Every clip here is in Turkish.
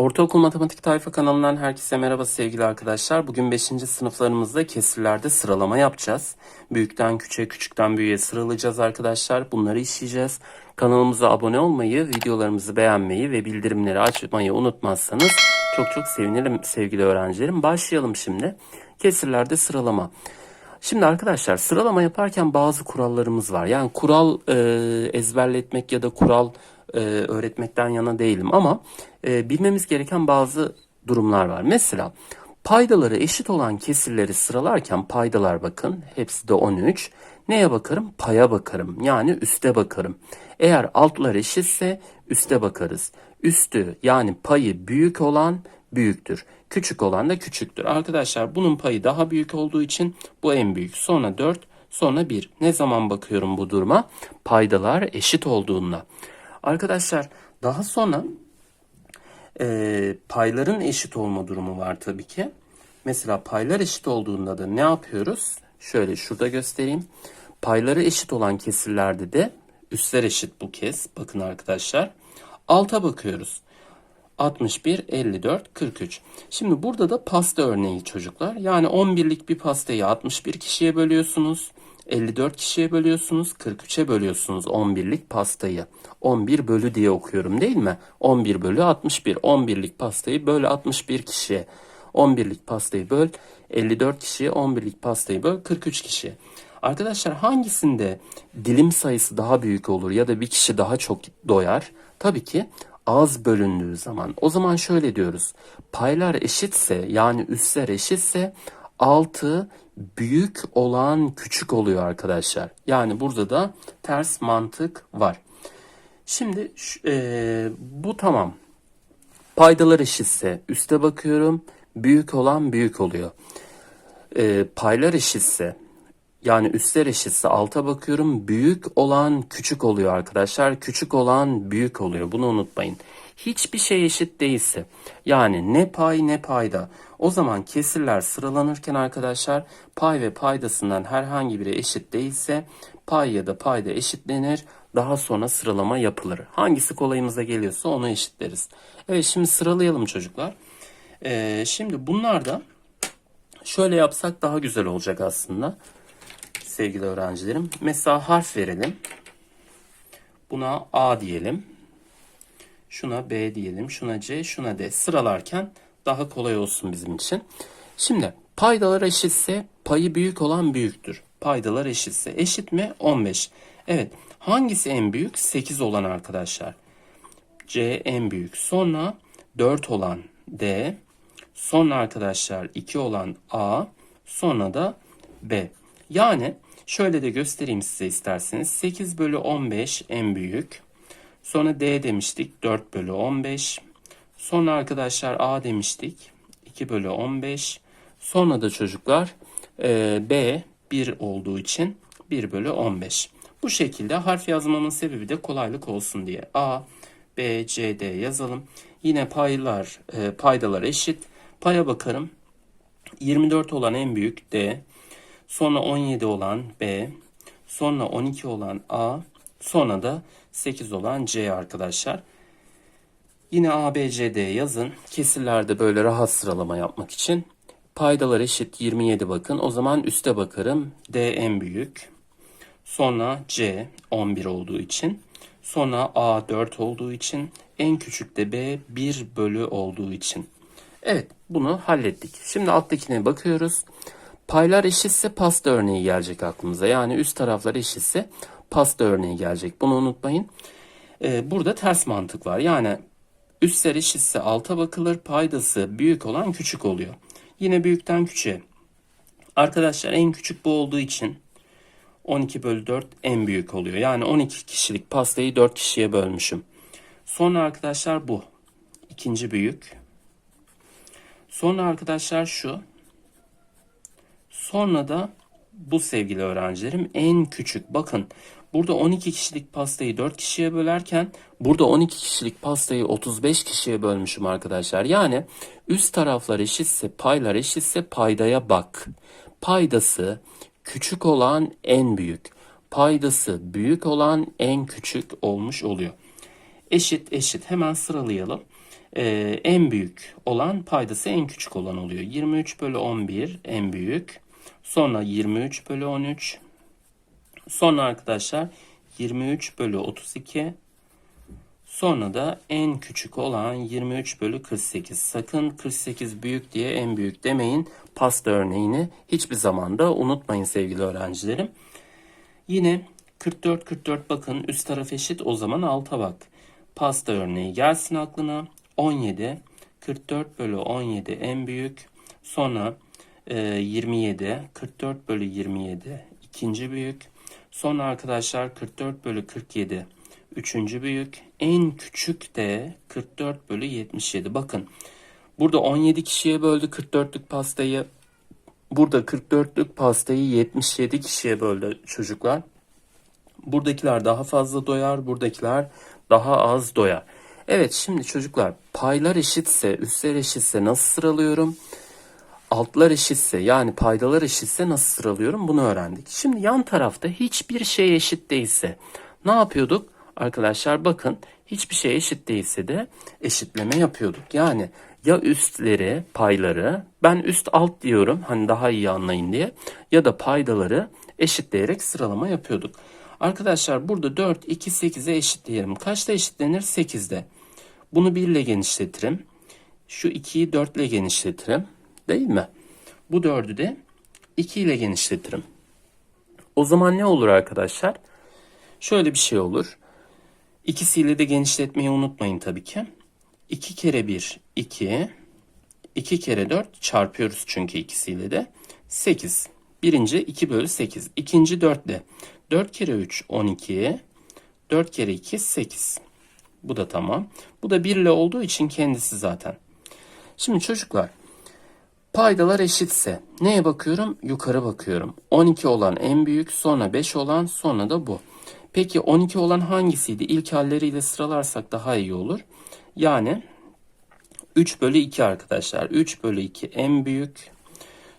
Ortaokul Matematik Tayfa kanalından herkese merhaba sevgili arkadaşlar. Bugün 5. sınıflarımızda kesirlerde sıralama yapacağız. Büyükten küçüğe, küçükten büyüğe sıralayacağız arkadaşlar. Bunları işleyeceğiz. Kanalımıza abone olmayı, videolarımızı beğenmeyi ve bildirimleri açmayı unutmazsanız çok çok sevinirim sevgili öğrencilerim. Başlayalım şimdi. Kesirlerde sıralama. Şimdi arkadaşlar sıralama yaparken bazı kurallarımız var. Yani kural e, ezberletmek ya da kural e, öğretmekten yana değilim ama e, bilmemiz gereken bazı durumlar var. Mesela paydaları eşit olan kesirleri sıralarken paydalar bakın hepsi de 13. Neye bakarım? Paya bakarım. Yani üste bakarım. Eğer altlar eşitse üste bakarız. Üstü yani payı büyük olan büyüktür. Küçük olan da küçüktür. Arkadaşlar bunun payı daha büyük olduğu için bu en büyük. Sonra 4, sonra 1. Ne zaman bakıyorum bu duruma? Paydalar eşit olduğunda. Arkadaşlar daha sonra e, payların eşit olma durumu var tabii ki. Mesela paylar eşit olduğunda da ne yapıyoruz? Şöyle şurada göstereyim. Payları eşit olan kesirlerde de üstler eşit bu kez. Bakın arkadaşlar. Alta bakıyoruz. 61, 54, 43. Şimdi burada da pasta örneği çocuklar. Yani 11'lik bir pastayı 61 kişiye bölüyorsunuz. 54 kişiye bölüyorsunuz. 43'e bölüyorsunuz 11'lik pastayı. 11 bölü diye okuyorum değil mi? 11 bölü 61. 11'lik pastayı böl 61 kişiye. 11'lik pastayı böl 54 kişiye. 11'lik pastayı böl 43 kişiye. Arkadaşlar hangisinde dilim sayısı daha büyük olur ya da bir kişi daha çok doyar? Tabii ki az bölündüğü zaman. O zaman şöyle diyoruz. Paylar eşitse yani üstler eşitse 6 büyük olan küçük oluyor arkadaşlar. Yani burada da ters mantık var. Şimdi e, bu tamam. Paydalar eşitse üste bakıyorum. Büyük olan büyük oluyor. E, paylar eşitse yani üstler eşitse alta bakıyorum. Büyük olan küçük oluyor arkadaşlar. Küçük olan büyük oluyor. Bunu unutmayın. Hiçbir şey eşit değilse yani ne pay ne payda o zaman kesirler sıralanırken arkadaşlar pay ve paydasından herhangi biri eşit değilse pay ya da payda eşitlenir. Daha sonra sıralama yapılır. Hangisi kolayımıza geliyorsa onu eşitleriz. Evet şimdi sıralayalım çocuklar. Ee, şimdi bunlar da şöyle yapsak daha güzel olacak aslında sevgili öğrencilerim. Mesela harf verelim. Buna A diyelim. Şuna B diyelim. Şuna C, şuna D. Sıralarken daha kolay olsun bizim için. Şimdi paydalar eşitse payı büyük olan büyüktür. Paydalar eşitse eşit mi? 15. Evet. Hangisi en büyük? 8 olan arkadaşlar. C en büyük. Sonra 4 olan D. Sonra arkadaşlar 2 olan A. Sonra da B. Yani şöyle de göstereyim size isterseniz. 8 bölü 15 en büyük. Sonra D demiştik 4 bölü 15. Sonra arkadaşlar A demiştik 2 bölü 15. Sonra da çocuklar e, B 1 olduğu için 1 bölü 15. Bu şekilde harf yazmamın sebebi de kolaylık olsun diye. A, B, C, D yazalım. Yine paylar, e, paydalar eşit. Paya bakarım. 24 olan en büyük D. Sonra 17 olan B. Sonra 12 olan A. Sonra da 8 olan C arkadaşlar. Yine A, B, C, D yazın. Kesirlerde böyle rahat sıralama yapmak için. Paydalar eşit 27 bakın. O zaman üste bakarım. D en büyük. Sonra C 11 olduğu için. Sonra A 4 olduğu için. En küçük de B 1 bölü olduğu için. Evet bunu hallettik. Şimdi alttakine bakıyoruz. Paylar eşitse pasta örneği gelecek aklımıza. Yani üst taraflar eşitse pasta örneği gelecek. Bunu unutmayın. Ee, burada ters mantık var. Yani üstler eşitse alta bakılır. Paydası büyük olan küçük oluyor. Yine büyükten küçüğe. Arkadaşlar en küçük bu olduğu için 12 bölü 4 en büyük oluyor. Yani 12 kişilik pastayı 4 kişiye bölmüşüm. Sonra arkadaşlar bu. ikinci büyük. Sonra arkadaşlar şu. Sonra da bu sevgili öğrencilerim en küçük. Bakın burada 12 kişilik pastayı 4 kişiye bölerken burada 12 kişilik pastayı 35 kişiye bölmüşüm arkadaşlar. Yani üst taraflar eşitse paylar eşitse paydaya bak. Paydası küçük olan en büyük. Paydası büyük olan en küçük olmuş oluyor. Eşit eşit hemen sıralayalım. e, en büyük olan paydası en küçük olan oluyor. 23 bölü 11 en büyük. Sonra 23 bölü 13. Sonra arkadaşlar 23 bölü 32. Sonra da en küçük olan 23 bölü 48. Sakın 48 büyük diye en büyük demeyin. Pasta örneğini hiçbir zamanda unutmayın sevgili öğrencilerim. Yine 44 44 bakın üst taraf eşit o zaman alta bak. Pasta örneği gelsin aklına. 17 44 bölü 17 en büyük. Sonra 27 44 bölü 27 ikinci büyük. Sonra arkadaşlar 44 bölü 47 üçüncü büyük. En küçük de 44 bölü 77. Bakın burada 17 kişiye böldü 44'lük pastayı. Burada 44'lük pastayı 77 kişiye böldü çocuklar. Buradakiler daha fazla doyar, buradakiler daha az doyar. Evet şimdi çocuklar paylar eşitse, üstler eşitse nasıl sıralıyorum? Altlar eşitse yani paydalar eşitse nasıl sıralıyorum bunu öğrendik. Şimdi yan tarafta hiçbir şey eşit değilse ne yapıyorduk? Arkadaşlar bakın hiçbir şey eşit değilse de eşitleme yapıyorduk. Yani ya üstleri, payları ben üst alt diyorum hani daha iyi anlayın diye ya da paydaları eşitleyerek sıralama yapıyorduk. Arkadaşlar burada 4, 2, 8'e eşitleyelim. Kaçta eşitlenir? 8'de. Bunu 1 ile genişletirim. Şu 2'yi 4 ile genişletirim. Değil mi? Bu 4'ü de 2 ile genişletirim. O zaman ne olur arkadaşlar? Şöyle bir şey olur. İkisiyle de genişletmeyi unutmayın tabii ki. 2 kere 1 2. 2 kere 4 çarpıyoruz çünkü ikisiyle de. 8. Birinci 2 bölü 8. İkinci 4 ile. 4 kere 3 12. 4 kere 2 8. Bu da tamam. Bu da 1 ile olduğu için kendisi zaten. Şimdi çocuklar paydalar eşitse neye bakıyorum? Yukarı bakıyorum. 12 olan en büyük sonra 5 olan sonra da bu. Peki 12 olan hangisiydi? İlk halleriyle sıralarsak daha iyi olur. Yani 3 bölü 2 arkadaşlar. 3 bölü 2 en büyük.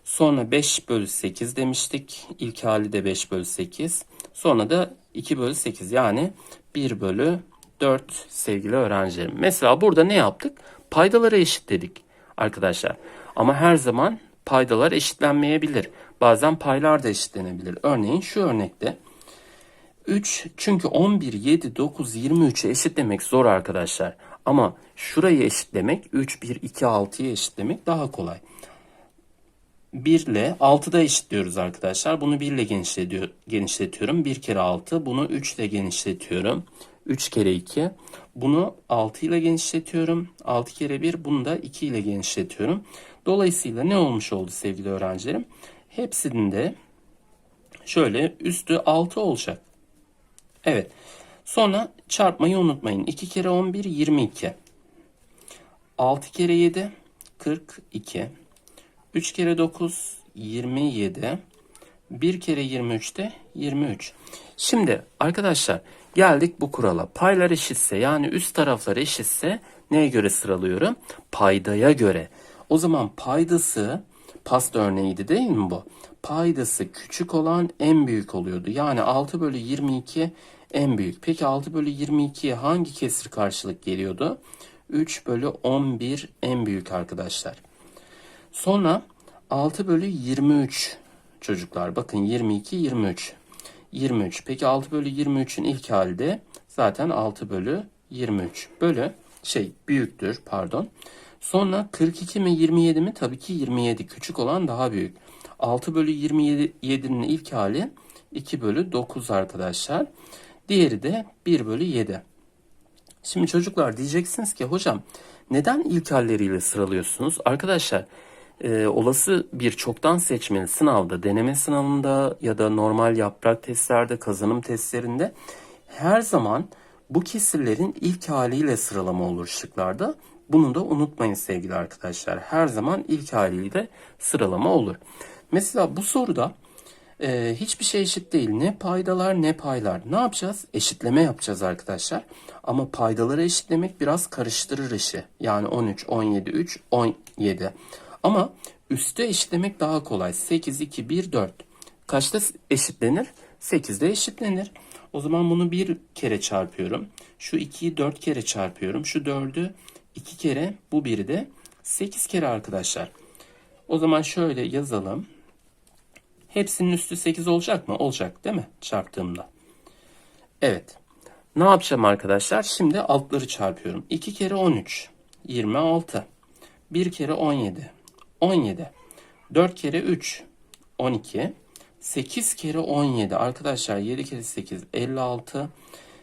Sonra 5 bölü 8 demiştik. İlk hali de 5 bölü 8. Sonra da 2 bölü 8 yani 1 bölü 4 sevgili öğrencilerim. Mesela burada ne yaptık? Paydaları eşitledik arkadaşlar. Ama her zaman paydalar eşitlenmeyebilir. Bazen paylar da eşitlenebilir. Örneğin şu örnekte 3 çünkü 11, 7, 9, 23'ü eşitlemek zor arkadaşlar. Ama şurayı eşitlemek 3, 1, 2, 6'yı eşitlemek daha kolay. 1 ile 6'da eşitliyoruz arkadaşlar. Bunu 1 ile genişletiyor, genişletiyorum. 1 kere 6. Bunu 3 ile genişletiyorum. 3 kere 2. Bunu 6 ile genişletiyorum. 6 kere 1. Bunu da 2 ile genişletiyorum. Dolayısıyla ne olmuş oldu sevgili öğrencilerim? Hepsinin de şöyle üstü 6 olacak. Evet. Sonra çarpmayı unutmayın. 2 kere 11 22. 6 kere 7 42. 3 kere 9 27. 1 kere 23 de 23. Şimdi arkadaşlar geldik bu kurala. Paylar eşitse yani üst taraflar eşitse neye göre sıralıyorum? Paydaya göre. O zaman paydası pasta örneğiydi değil mi bu? Paydası küçük olan en büyük oluyordu. Yani 6 bölü 22 en büyük. Peki 6 bölü 22'ye hangi kesir karşılık geliyordu? 3 bölü 11 en büyük arkadaşlar. Sonra 6 bölü 23 çocuklar. Bakın 22, 23. 23. Peki 6 bölü 23'ün ilk hali de zaten 6 bölü 23. Bölü şey büyüktür pardon. Sonra 42 mi 27 mi? Tabii ki 27. Küçük olan daha büyük. 6 bölü 27'nin ilk hali 2 bölü 9 arkadaşlar. Diğeri de 1 bölü 7. Şimdi çocuklar diyeceksiniz ki hocam neden ilk halleriyle sıralıyorsunuz? Arkadaşlar e, olası bir çoktan seçmeli sınavda, deneme sınavında ya da normal yaprak testlerde, kazanım testlerinde her zaman bu kesirlerin ilk haliyle sıralama olur şıklarda. Bunu da unutmayın sevgili arkadaşlar. Her zaman ilk haliyle sıralama olur. Mesela bu soruda e, hiçbir şey eşit değil. Ne paydalar ne paylar. Ne yapacağız? Eşitleme yapacağız arkadaşlar. Ama paydaları eşitlemek biraz karıştırır işi. Yani 13, 17, 3, 17. Ama üstte eşitlemek daha kolay. 8, 2, 1, 4. Kaçta eşitlenir? 8'de eşitlenir. O zaman bunu bir kere çarpıyorum. Şu 2'yi 4 kere çarpıyorum. Şu 4'ü 2 kere bu biri de 8 kere arkadaşlar. O zaman şöyle yazalım. Hepsinin üstü 8 olacak mı? Olacak değil mi? Çarptığımda. Evet. Ne yapacağım arkadaşlar? Şimdi altları çarpıyorum. 2 kere 13. 26. 1 kere 17. 17. 4 kere 3. 12. 8 kere 17. Arkadaşlar 7 kere 8 56.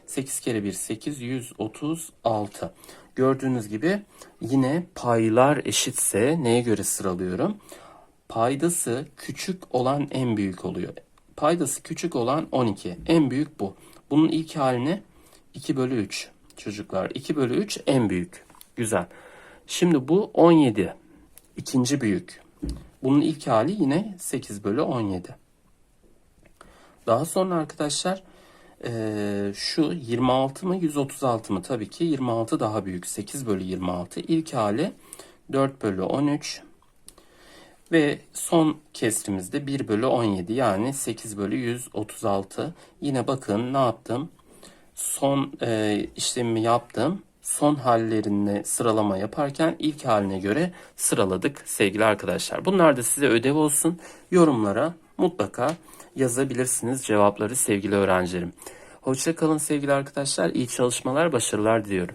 8 kere 1 8 136. Gördüğünüz gibi yine paylar eşitse neye göre sıralıyorum? Paydası küçük olan en büyük oluyor. Paydası küçük olan 12. En büyük bu. Bunun ilk haline 2 bölü 3 çocuklar. 2 bölü 3 en büyük. Güzel. Şimdi bu 17. İkinci büyük. Bunun ilk hali yine 8 bölü 17. Daha sonra arkadaşlar eee, şu 26 mı 136 mı? Tabii ki 26 daha büyük. 8 bölü 26. İlk hali 4 bölü 13. Ve son kesrimizde 1 bölü 17 yani 8 bölü 136. Yine bakın ne yaptım? Son e, işlemimi yaptım. Son hallerini sıralama yaparken ilk haline göre sıraladık sevgili arkadaşlar. Bunlar da size ödev olsun. Yorumlara mutlaka yazabilirsiniz cevapları sevgili öğrencilerim. Hoşça kalın sevgili arkadaşlar. İyi çalışmalar, başarılar diliyorum.